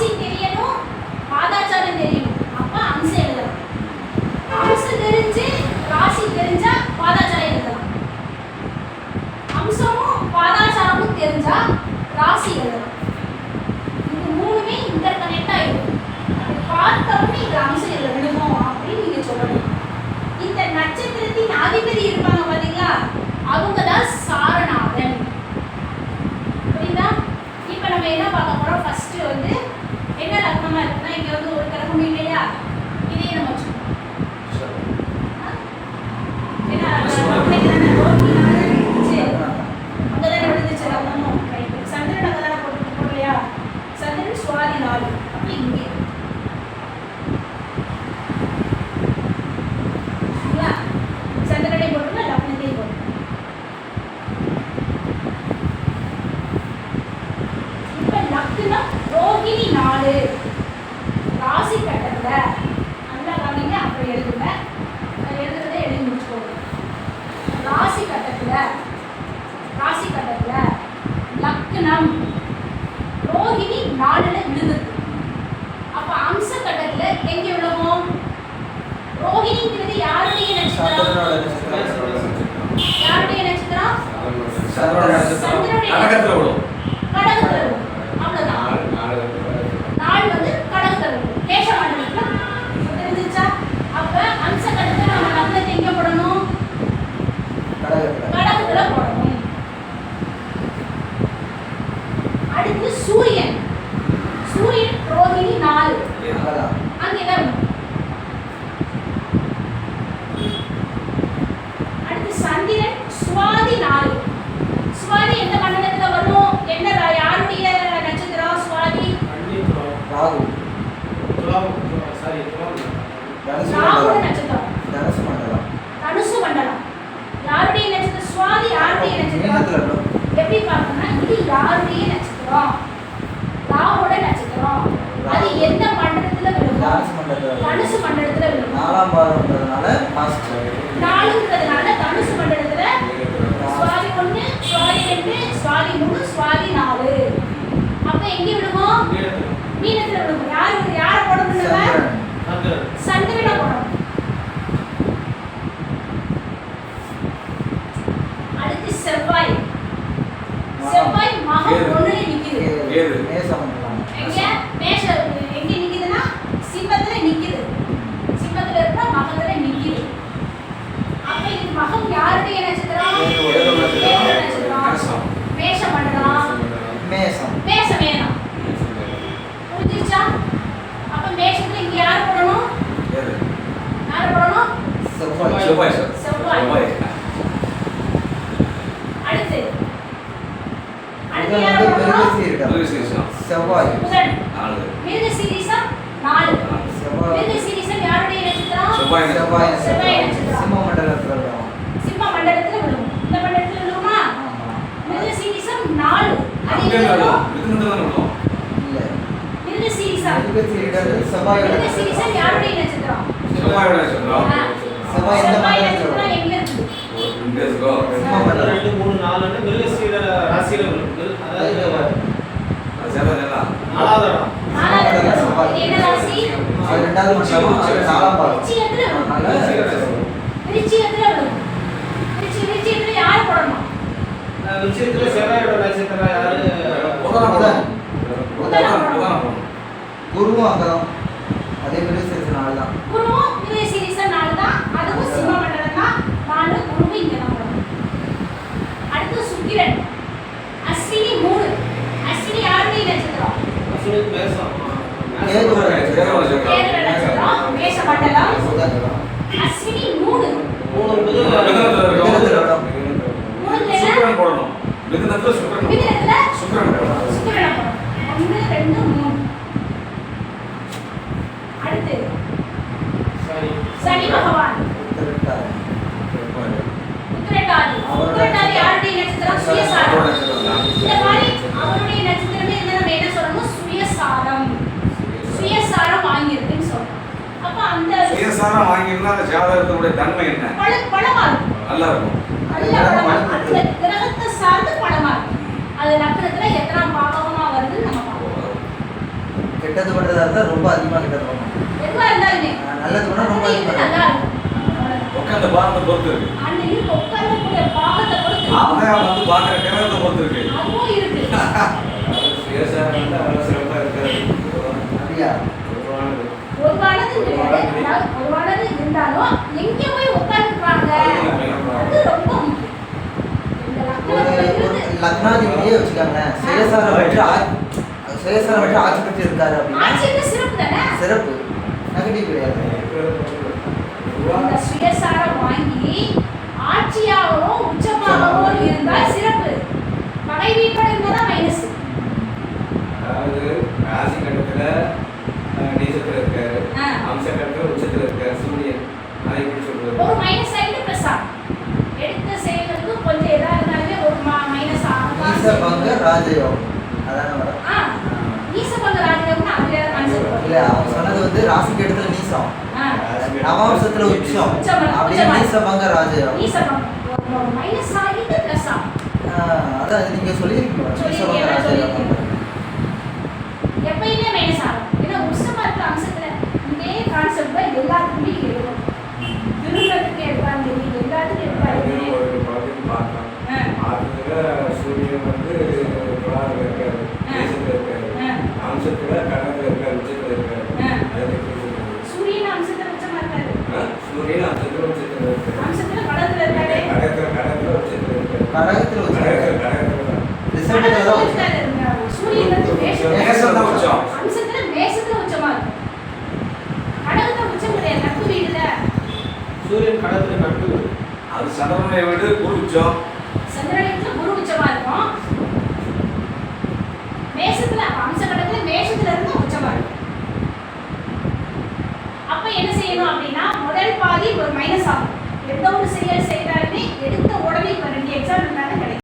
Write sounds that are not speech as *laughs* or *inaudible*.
ஆசி தெரியணும் பாதாச்சாரம் தெரியணும் அப்ப அம்சம் எழுதலாம். அம்சம் தெரிஞ்சு ராசி தெரிஞ்சா பாதாச்சாரம் எழுதலாம். அம்சமும் பாதாச்சாரமும் தெரிஞ்சா ராசி எழுதலாம். இது மூணுமே இன்டர் கனெக்ட் ஆயிடும் பார்த்தவங்க இது அம்சம் இதுல விடுவோம் அப்படின்னு நீங்க சொல்லணும். இந்த நட்சத்திரத்தின் அதிபதி இருப்பாங்க பாத்தீங்களா? அவங்கதான் சந்திரனோட நட்சத்திரம் கடகத்தில் விடும் மூணு சுவாதி நாலு அப்ப எங்க விடுவோம் மீனத்துல விடுவோம் யாரு யார போட முடியல போடணும். அடுத்து செவ்வாய். செவ்வாய் மகம் ஒண்ணு செவ்வாய் சார் செவ்வாய் அடுத்து. அடுத்து யாரோ செவ்வாய். நாலு. மிருக சீரிஸா நாலு. மிருக சீரிஸா யாருடைய நட்சத்திரம்? செவ்வாய் செவ்வாய் செவ்வாய் நட்சத்திரம். சிம்ம மண்டலத்துல விழுவோம் சிம்ம மண்டலத்துல விழுவோம் இந்த மண்டலத்துல விழுவோமா மிருக சீரிஸா நாலு. அது எங்க விழுவோம் மிருகத்துல விழுவோம் இல்ல. மிருக சீரிஸா மிருக சீரிஸா செவ்வாய் மிருக சீரிஸா யாருடைய நட்சத்திரம்? செவ்வாயோட நட்சத்திரம். செவ்வாய் எந்த மண்டலத்தில் ரெண்டு மூணு நாலுன்னு மிருகசீர ராசியில உள்ளது அதாவது நாலாவது இடம் ரெண்டாவது மண்டலம் நாலாம் பாடம் விஷயத்துல செவ்வாயோட நட்சத்திரம் யாரு? குருவும் அங்கதான். அதே மாதிரி சேர்த்து நாள் தான் சனி. பகவான். உத்திரட்டாதி. உத்திரட்டாதி. அதனுடைய தன்மை என்ன? நல்லா இருக்கும். கெட்டது பண்றதா இருந்தா ரொம்ப அதிகமா கெட்டது பண்ணுவோம் ரொம்ப அதிகமா நல்லா இருக்கும். *laughs* ஒரு இருந்தாலும் எங்க போய் உட்கார்ந்துருக்காங்க அது ரொம்ப முக்கியம். லக்னாதிபதியே வச்சுக்காங்க சுயசாரம் பெற்று சுயசாரம் பெற்று ஆட்சி பெற்று இருக்காரு அப்படின்னா சிறப்பு தானே? சிறப்பு. நெகட்டிவ் கிடையாது. சுயசாரம் வாங்கி ஆட்சியாகவோ உச்சமாகவோ இருந்தால் சிறப்பு. பகை வீட்டோட இருந்தால் மைனஸ் அதாவது ராசி கட்டத்துல அஹ், நீச்சத்துல இருக்காரு ஆ. அம்ச கட்டத்துல உச்சத்துல இருக்காரு சூரியன் அதை எப்படி சொல்றது ஒரு மைனஸ் ஆகிட்டு ப்ளஸ் ஆகும் எடுத்த செயலுக்கு கொஞ்சம் எதா இருந்தாலுமே ஒரு மைனஸ் ஈச பங்கு ஆகும் ராஜயோகம் அதான வரும் ஆ ஈச பங்கு ராஜயோகம்னா அது வேற கான்செப்ட் இல்ல அவங்க சொன்னது வந்து ராசி கட்டத்துல நீசம் நவாம்சத்துல உச்சம். உச்சம், அப்படியே உச்சம். நீச பங்க ராஜயோகம் ஈச பங்கு ஒரு மைனஸ் ஆகிட்டு ப்ளஸ் ஆகும். ஆஹ் அதான் அது நீங்க சொல்லியிருக்கீங்க. நீச பங்க சொல்லியிருக்கேன், ராஜயோகம் எப்பயுமே மைனஸ் ஆகும். ஏன்னா உஷ்ணமா இருக்கிற அம்சத்துல இதே கான்செப்ட் தான் எல்லாத்துக்குமே இருக்கும். திருமணத்துக்கு எடுப்பாங்க நீங்க எல்லாத்துக்கும் எடுப்பாங்க ஒரு பகுதி பார்த்தோம். ஆ. அதுல சூரியன் வந்து இருக்காரு இருக்காரு. அம்சத்துல கடத்துல இருக்காரு உச்சத்துல இருக்காரு. Então seria